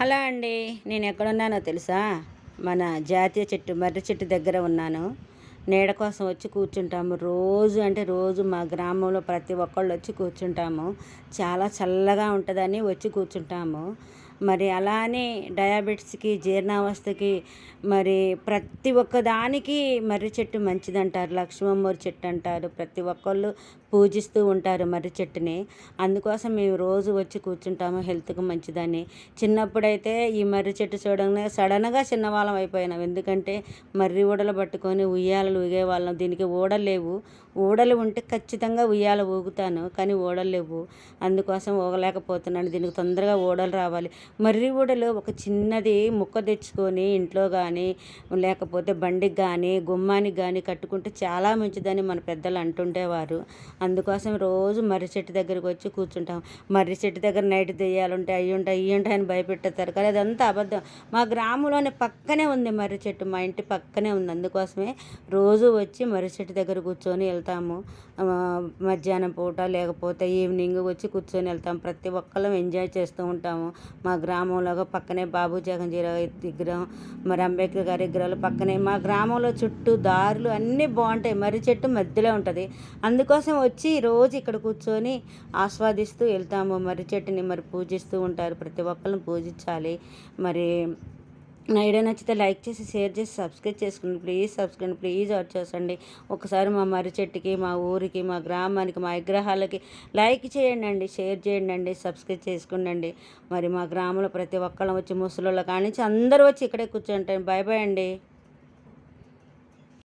Hello అండి నేను ఎక్కడున్నానో తెలుసా? మన జాతీయ చెట్టు మర్రి చెట్టు దగ్గర ఉన్నాను. నీడ కోసం వచ్చి కూర్చుంటాము. రోజు అంటే రోజు మా గ్రామంలో ప్రతి ఒక్కళ్ళు వచ్చి కూర్చుంటాము. చాలా చల్లగా ఉంటుందని వచ్చి కూర్చుంటాము. మరి అలానే డయాబెటిస్కి జీర్ణావస్థకి మరి ప్రతి ఒక్క దానికి మర్రి చెట్టు మంచిదంటారు. లక్ష్మమ్మూరి చెట్టు అంటారు. ప్రతి ఒక్కళ్ళు పూజిస్తూ ఉంటారు మర్రి చెట్టుని. అందుకోసం మేము రోజు వచ్చి కూర్చుంటాము హెల్త్కి మంచిదని. చిన్నప్పుడైతే ఈ మర్రి చెట్టు చూడగానే సడన్గా చిన్నవాళ్ళం అయిపోయినాం. ఎందుకంటే మర్రి ఊడలు పట్టుకొని ఉయ్యాలలు ఊగేవాళ్ళం. దీనికి ఊడలు లేవు. ఊడలు ఉంటే ఖచ్చితంగా ఉయ్యాల ఊగుతాను కానీ ఊడలు లేవు. అందుకోసం ఊగలేకపోతున్నాను. దీనికి తొందరగా ఊడలు రావాలి. మర్రి ఒక చిన్నది ముక్క తెచ్చుకొని ఇంట్లో కానీ లేకపోతే బండికి కానీ గుమ్మానికి కానీ కట్టుకుంటే చాలా మంచిదని మన పెద్దలు అంటుండేవారు. అందుకోసం రోజు మర్రి చెట్టు దగ్గరికి వచ్చి కూర్చుంటాం. మర్రి చెట్టు దగ్గర నైట్ దెయ్యాలుంటాయి అయ్యి ఉంటాయి ఇవి అని భయపెట్టేస్తారు. కానీ అదంతా అబద్ధం. మా గ్రామంలోనే పక్కనే ఉంది మర్రి చెట్టు మా ఇంటి పక్కనే ఉంది. అందుకోసమే రోజు వచ్చి మర్రి చెట్టు దగ్గర కూర్చొని వెళ్తాము. మధ్యాహ్నం పూట లేకపోతే ఈవినింగ్ వచ్చి కూర్చొని వెళ్తాం. ప్రతి ఒక్కళ్ళం ఎంజాయ్ చేస్తూ ఉంటాము. మా గ్రామంలో పక్కనే బాబు జగన్జీరా విగ్రహం మరి అంబేద్కర్ గారి విగ్రహాలు పక్కనే. మా గ్రామంలో చుట్టూ దారులు అన్నీ బాగుంటాయి. మర్రి చెట్టు మధ్యలో ఉంటుంది. అందుకోసం వచ్చి రోజు ఇక్కడ కూర్చొని ఆస్వాదిస్తూ వెళ్తాము. మర్రి చెట్టుని మరి పూజిస్తూ ఉంటారు. ప్రతి ఒక్కరిని పూజించాలి. మరి నా వీడియో నచ్చితే లైక్ చేసి షేర్ చేసి సబ్స్క్రైబ్ చేసుకోండి ప్లీజ్ సబ్స్క్రైబ్ ప్లీజ్ వాచ్ చేసండి. ఒకసారి మా మర్రి చెట్టుకి మా ఊరికి మా గ్రామానికి మా విగ్రహాలకి లైక్ చేయండి అండి షేర్ చేయండి అండి సబ్స్క్రైబ్ చేసుకోండి మరి మా గ్రామంలో ప్రతి ఒక్కళ్ళం వచ్చి ముసలి కానీ అందరూ వచ్చి ఇక్కడే కూర్చుంటాను బాయ్ బాయ్ అండి.